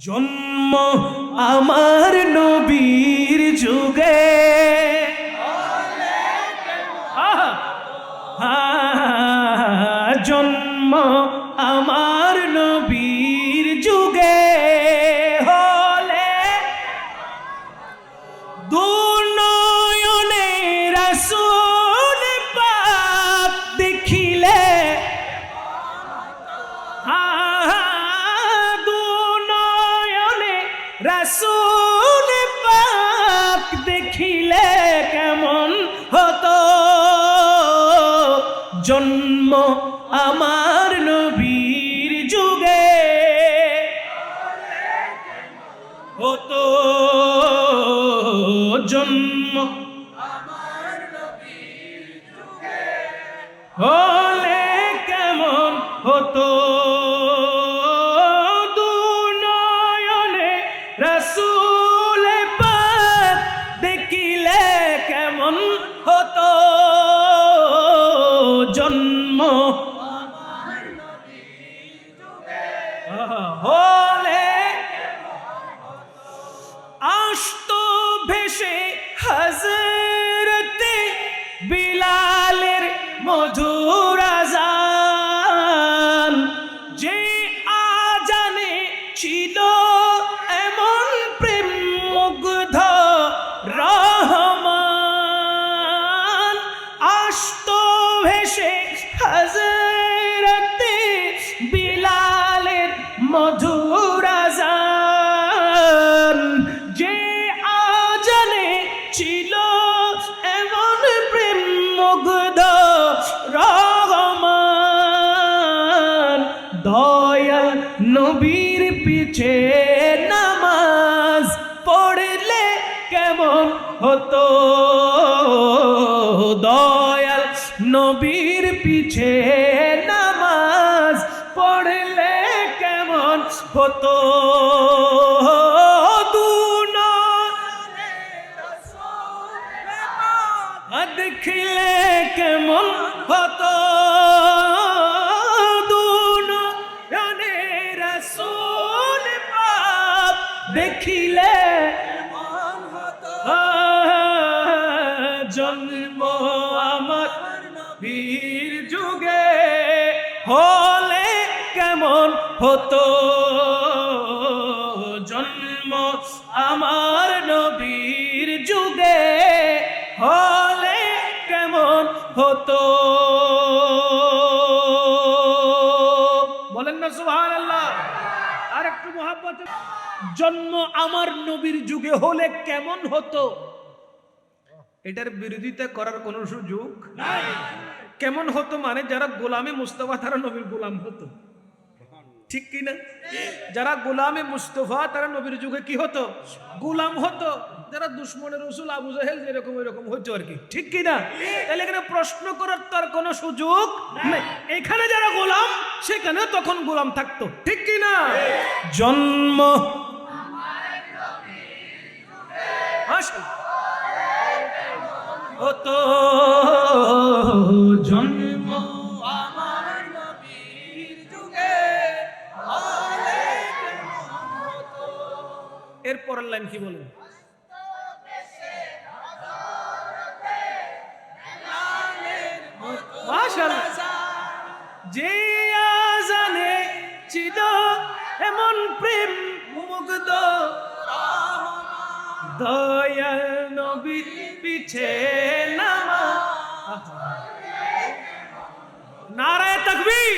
জন্ম আমার নবীর যুগে। রাসূল পাক দেখিলে কেমন হতো? জন্ম আমার নবীর যুগে। হতো। জন্ম হলে কেমন পিছে নামাজ পড়লে কেমন হতো? দয়াল নবীর পিছে নামাজ পড়লে কেমন হতো? দেখলে কেমন হতো? দুনে রসুল পাপ দেখিলে জন্ম আমার বীর যুগে হলে কেমন হতো? জন্ম আমার নবীর যুগে হলে কেমন হতো? বলেন না সুহান আল্লাহ আর একটু মোহাম্মত জন্ম আমার নবীর যুগে হলে কেমন হতো? এটার বিরোধিতা করার কোনো সুযোগ কেমন হতো মানে যারা গোলামে মুস্তফা, তারা নবীর গোলাম হতো। ঠিক কি না? যারা গোলামে মুস্তফা, তারা নবীর যুগে কি হতো? গোলাম হতো। যারা দুশ্মনের রসুল আবু জাহেল যেরকম এরকম হতো আর কি। ঠিক কি না? তাহলে এখানে প্রশ্ন করার তার কোনো সুযোগ নেই। এখানে যারা গোলাম সেখানে তখন গোলাম থাকতো। ঠিক কি না? জন্ম হতো জন্ম আমার নবীর যুগে হলে এর পরের লাইন কি বলেন। যে আজানে ছিল এমন প্রেম মুগ্ধ দয়াল নবীর পিছে নামা নারায় তকবীর।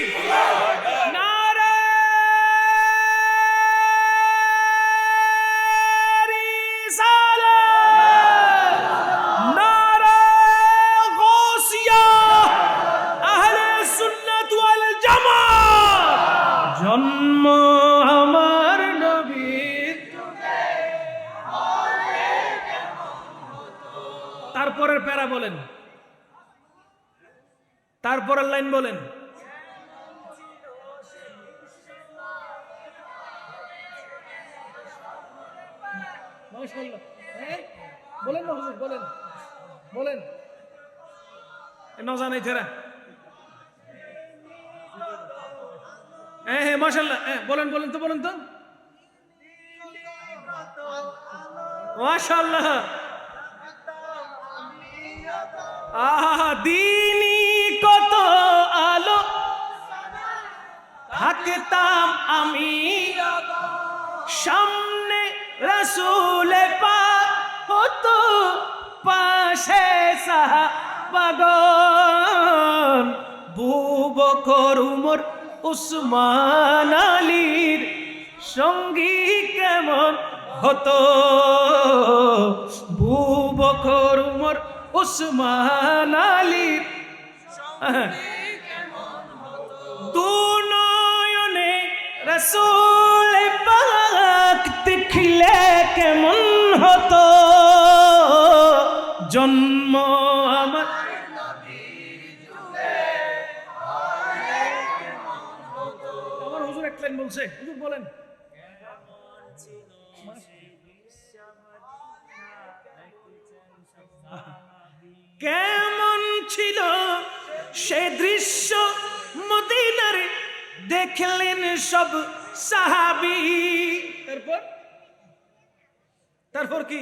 প্যারা বলেন। তারপরের লাইন বলেন? বলেন বলেন। হ্যাঁ হ্যাঁ হ্যাঁ বলেন বলেন তো বলেন তো। মাশাল্লাহ আহা দিনী কত আলো। থাকতাম আমি সামনে রসুলে পা হতো পাশে সাহাবাগন বুবকর উমর, উসমান আলীর সঙ্গী কেমন হতো? বুবকর উমর উসমান আলীর দুনয়নে রসুল পাক দেখলে কেমন হতো? জন্ম আমার আমার হুজুর এক বলছে। হুজুর বলেন। কেমন ছিল সে দৃশ্য মদিনার দেখলেন সব সাহাবি। তারপর? তারপর কি?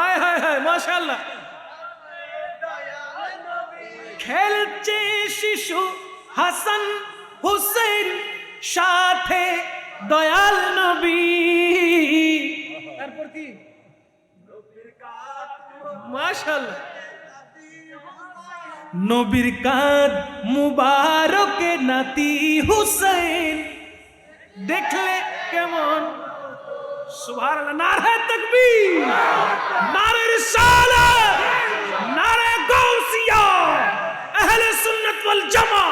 আয় হায় হায় মাশাল্লাহ খেলছে শিশু হাসান হুসেন, সাথে দয়াল নবী। তারপর কি? মাশাল্লাহ নবীর কাঁধ মুবারকে নাতি হুসেন। দেখলে কেমন? সুবহানাল্লাহ, নারে তাকবীর। নারে রিসালাত। নারে গাউসিয়া। আহলে সুন্নাত ওয়াল জামা।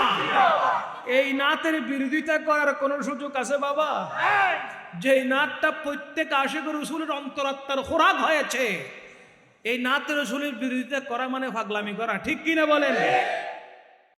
এই নাতের বিরোধিতা করার কোন সুযোগ আছে বাবা? যে নাতটা প্রত্যেক আশেখ রসুলের অন্তরাত্মার খোরাক হয়েছে এই নাতের রসুলের বিরোধিতা করা মানে ফাগলামি করা ঠিক কিনা বলেন?